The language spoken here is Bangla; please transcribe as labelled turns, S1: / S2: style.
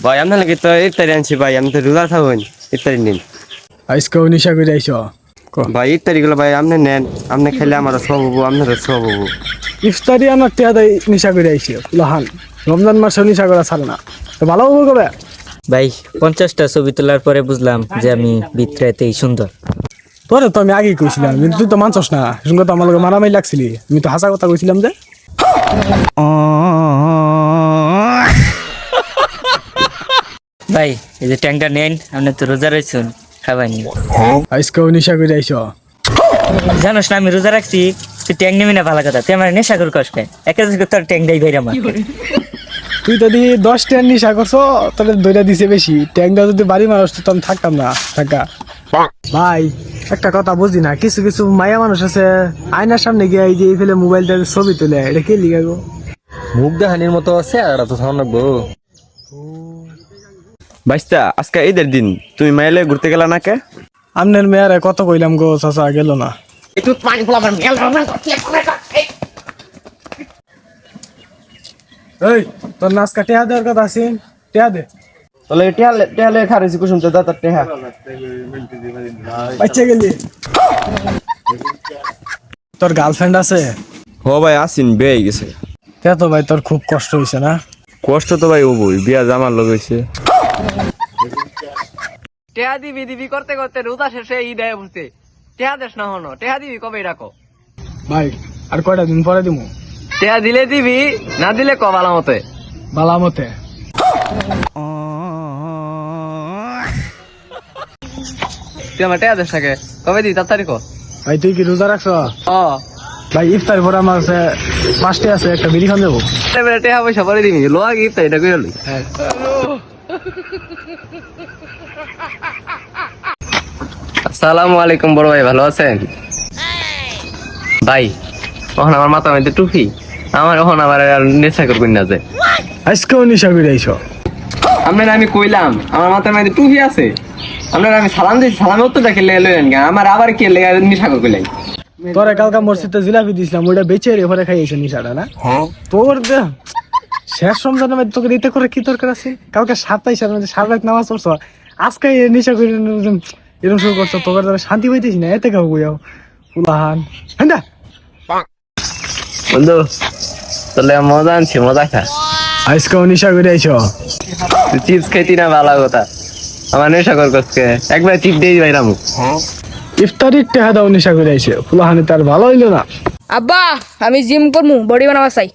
S1: ভাই আপনার লাগে তো ইফতারি আনছি ভাই আমি তো রোজা থাকুন ইফতারি নিন
S2: আজকেও নিশা করে আইছ?
S1: ভাই ভাই আপনি নেন আপনি খেলে আমার সব হব আপনারও সব হব।
S2: ইফতারি আমার নিশা করে আইছে লহান। রমজান মাসে নিশা করা ছাড়ে না। তো ভালো হবে কবে?
S3: ভাই পঞ্চাশটা ছবি তোলার পরে বুঝলাম যে আমি বিত্রাতেই সুন্দর।
S2: তোরে তো আমি আগেই কইছিলাম কিন্তু তুই তো মানছস না। সঙ্গে তো আমার লগে মারামারি লাগছিলি। আমি তো হাসা কথা কইছিলাম যে।
S3: ভাই এই যে ট্যাংটা নেন আপনি তো রোজা রয়েছেন খাবাইনি
S2: আজকেও নিশা করে আইছ?
S3: জানোস না আমি রোজা রাখছি তুই ট্যাং নেবি না ভালো কথা তুই আমার নেশা কর কষ্ট একে তোর ট্যাং দেই ভাই আমার
S2: তুই তো দি দশ ট্যান নিশা করছ তাহলে দইটা দিছে বেশি। ট্যাংটা যদি বাড়ি মানুষ তো আমি থাকতাম না থাকা। ভাই একটা কথা বুঝি না কিছু কিছু মায়া মানুষ আছে আয়নার সামনে গিয়ে এই যে এই ফেলে মোবাইল দিয়ে ছবি তুলে এটা কে লিখা গো?
S4: মুখ দেখানির মতো আছে আর তো রাখব
S1: বাইস্তা আজকে ঈদের দিন তুমি মাইলে ঘুরতে গেলা না কে?
S2: আমনের মেয়ারে কত কইলাম গো চাচা গেল না। এই তোর নাচকা টেহা দেওয়ার কথা আছে? টেহা দে।
S1: তাহলে টেহালে টেহালে খারেছি কুসুম তো দাতার টেহা।
S2: বাচ্চা গেলি। তোর গার্লফ্রেন্ড আছে?
S1: হ ভাই আসিন বেয়ে গেছে।
S2: তে তো ভাই তোর খুব কষ্ট হয়েছে না?
S1: কষ্ট তো ভাই হবই বিয়া জামার লোক হয়েছে
S5: টেহা দিবি দিবি করতে করতে রোজা শেষে ঈদ আয় বুঝতে টেহা দেশ না হনো টেহা দিবি কবে রাখো?
S2: ভাই আর কয়টা দিন পরে দিমু?
S5: টেহা দিলে দিবি না দিলে ক ভালো মতে
S2: বালামতে।
S5: তুই আমার টেহা দেশ থাকে কবে দিবি তার তারিখ
S2: ভাই তুই কি রোজা রাখছ?
S5: ও
S2: ভাই ইফতার পরে আমার কাছে পাঁচটি আছে একটা বিড়ি খান দেবো।
S5: টেহা পয়সা পরে দিবি লোয়া গিফট এটা করে লই আসসালামু আলাইকুম বড় ভাই ভালো আছেন? ভাই ওখানে আমার মাথা মধ্যে টুপি আমার ওখানে আমার আর নেশা করবেন না যায়
S2: আজকেও নিশা করে আইছ।
S5: আপনার আমি কইলাম আমার মাথার মধ্যে টুপি আছে। আপনার আমি সালাম দিয়েছি সালামের উত্তর দেখে লে লইলেন আমার আবার কে লেগে নিশা কইলাই
S2: তোরে কালকা মসজিদে জিলাপি দিছিলাম ওইটা বেচে রে ঘরে খাইয়েছে নিশাটা না? তোর দে শেষ রমজানের মধ্যে তোকে দিতে করে কি দরকার আছে? কালকে সাতাইশ মধ্যে সারাত নামাজ পড়ছো আজকে নেশা করে এরকম শুরু করছ তোকে তো শান্তি পাইতেছি না এতে কাউ বুঝাও উলাহান। হ্যাঁ
S5: বন্ধু তাহলে মজা আনছি মজা খা।
S2: আজকেও নিশা করে আইছ।
S5: চিপস খাইতি না ভালো কথা। আমার নেশা কর কসকে একবার চিপ দিয়ে ভাই রামু।
S2: ইফতারির টেহা দাও নিশা করে আইছে। ফুলাহানি তার ভালো হইল না।
S6: আব্বা আমি জিম করমু বডি বানাবা চাই।